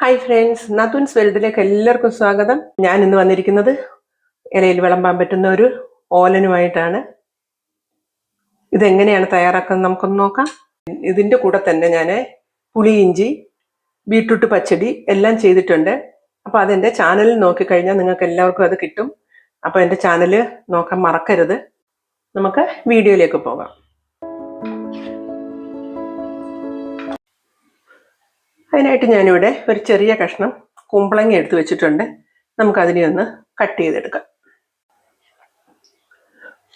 Hi friends നത്തുൻസ് വെൽഡിലേക്ക് എല്ലാവർക്കും സ്വാഗതം. ഞാൻ ഇന്ന് വന്നിരിക്കുന്നത് ഇലയിൽ വിളമ്പാൻ പറ്റുന്ന ഒരു ഓലനുമായിട്ടാണ്. ഇതെങ്ങനെയാണ് തയ്യാറാക്കുന്നത് നമുക്കൊന്ന് നോക്കാം. ഇതിന്റെ കൂടെ തന്നെ ഞാൻ പുളിയിഞ്ചി ബീട്രൂട്ട് പച്ചടി എല്ലാം ചെയ്തിട്ടുണ്ട്. അപ്പോൾ അതെന്റെ ചാനലിൽ നോക്കിക്കഴിഞ്ഞാൽ നിങ്ങൾക്ക് എല്ലാവർക്കും അത് കിട്ടും. അപ്പോൾ എന്റെ ചാനൽ നോക്കാൻ മറക്കരുത്. നമുക്ക് വീഡിയോയിലേക്ക് പോകാം. അതിനായിട്ട് ഞാനിവിടെ ഒരു ചെറിയ കഷ്ണം കുമ്പളങ്ങ എടുത്ത് വെച്ചിട്ടുണ്ട്. നമുക്കതിനെ ഒന്ന് കട്ട് ചെയ്തെടുക്കാം.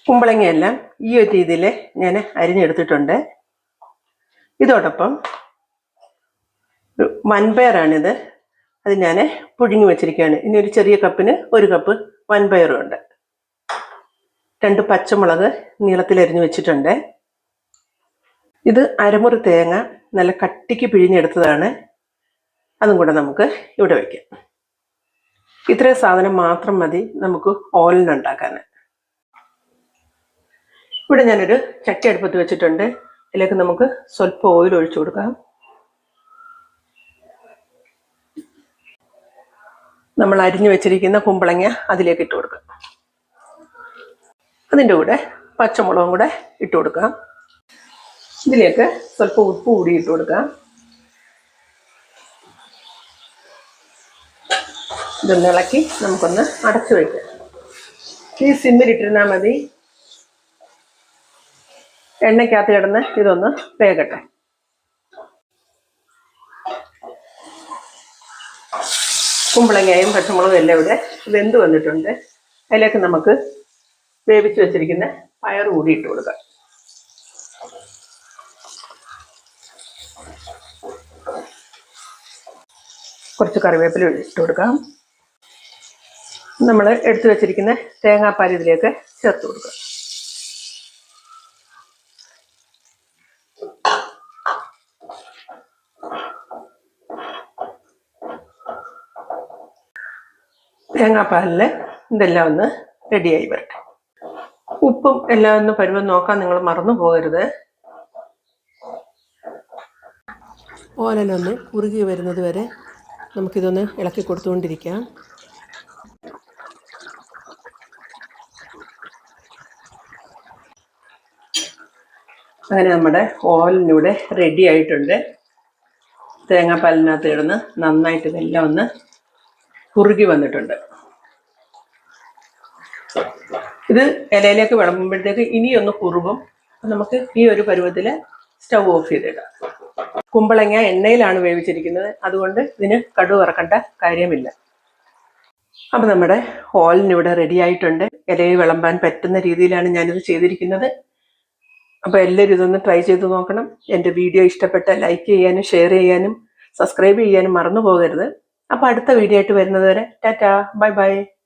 കുമ്പളങ്ങയെല്ലാം ഈ ഒരു രീതിയിൽ ഞാൻ അരിഞ്ഞെടുത്തിട്ടുണ്ട്. ഇതോടൊപ്പം വൻപയറാണിത്. അത് ഞാൻ പുഴുങ്ങി വെച്ചിരിക്കുകയാണ്. ഇനി ഒരു ചെറിയ കപ്പിന് ഒരു കപ്പ് വൻപയറും ഉണ്ട്. രണ്ട് പച്ചമുളക് നീളത്തിൽ അരിഞ്ഞു വെച്ചിട്ടുണ്ട്. ഇത് അരമുറി തേങ്ങ നല്ല കട്ടിക്ക് പിഴിഞ്ഞെടുത്തതാണ്. അതും കൂടെ നമുക്ക് ഇവിടെ വയ്ക്കാം ഇത്രയും സാധനം മാത്രം മതി നമുക്ക് ഓലിനുണ്ടാക്കാൻ ഇവിടെ ഞാനൊരു ചട്ടി അടുപ്പത്ത് വെച്ചിട്ടുണ്ട്. ഇതിലേക്ക് നമുക്ക് സ്വല്പം ഓയിൽ ഒഴിച്ചു കൊടുക്കാം. നമ്മൾ അരിഞ്ഞു വെച്ചിരിക്കുന്ന കുമ്പളങ്ങ അതിലേക്ക് ഇട്ട് കൊടുക്കാം. അതിന്റെ കൂടെ പച്ചമുളകും കൂടെ ഇട്ട് കൊടുക്കാം. ഇതിലേക്ക് സ്വല്പം ഉപ്പ് കൂടി ഇട്ട് കൊടുക്കാം. ഇതൊന്ന് ഇളക്കി നമുക്കൊന്ന് അടച്ചു വയ്ക്കാം ഈ സിമ്മിലിട്ടിരുന്നാൽ മതി. എണ്ണയ്ക്കകത്ത് കിടന്ന് ഇതൊന്ന് വേകട്ടെ. കുമ്പളങ്ങയും പച്ചമുളകും എല്ലാം ഇവിടെ വെന്ത് വന്നിട്ടുണ്ട്. അതിലേക്ക് നമുക്ക് വേവിച്ച് വെച്ചിരിക്കുന്ന പയർ കൂടി ഇട്ട് കൊടുക്കാം. കുറച്ച് കറിവേപ്പില ഇട്ട് കൊടുക്കാം. നമ്മൾ എടുത്തു വെച്ചിരിക്കുന്ന തേങ്ങാപ്പാൽ ഇതിലേക്ക് ചേർത്ത് കൊടുക്കുക. തേങ്ങാപ്പാലിൽ ഇതെല്ലാം ഒന്ന് റെഡിയായി വരട്ടെ. ഉപ്പും എല്ലാം ഒന്ന് പരുവം നോക്കാൻ നിങ്ങൾ മറന്നു പോകരുത്. ഓലനൊന്ന് ഉറുകി വരുന്നത് വരെ നമുക്കിതൊന്ന് ഇളക്കി കൊടുത്തുകൊണ്ടിരിക്കാം. അങ്ങനെ നമ്മുടെ ഓവലിനൂടെ റെഡി ആയിട്ടുണ്ട്. തേങ്ങാപ്പാലിനകത്ത് കിടന്ന് നന്നായിട്ട് ഇതെല്ലാം ഒന്ന് കുറുകി വന്നിട്ടുണ്ട്. ഇത് ഇലയിലേക്ക് വിളമ്പുമ്പോഴത്തേക്ക് ഇനിയൊന്ന് കുറുകും. നമുക്ക് ഈ ഒരു പരുവത്തിൽ സ്റ്റൗ ഓഫ് ചെയ്തിടാം. കുമ്പളങ്ങ എണ്ണയിലാണ് വേവിച്ചിരിക്കുന്നത്. അതുകൊണ്ട് ഇതിന് കടു ഇറക്കേണ്ട കാര്യമില്ല. അപ്പം നമ്മുടെ ഹോളിന് ഇവിടെ റെഡി ആയിട്ടുണ്ട്. ഇലയിൽ വിളമ്പാൻ പറ്റുന്ന രീതിയിലാണ് ഞാനിത് ചെയ്തിരിക്കുന്നത്. അപ്പോൾ എല്ലാവരും ഇതൊന്ന് ട്രൈ ചെയ്ത് നോക്കണം. എന്റെ വീഡിയോ ഇഷ്ടപ്പെട്ട ലൈക്ക് ചെയ്യാനും ഷെയർ ചെയ്യാനും സബ്സ്ക്രൈബ് ചെയ്യാനും മറന്നു പോകരുത്. അപ്പോൾ അടുത്ത വീഡിയോ ആയിട്ട് വരുന്നത് വരെ ടാറ്റാ ബൈ ബൈ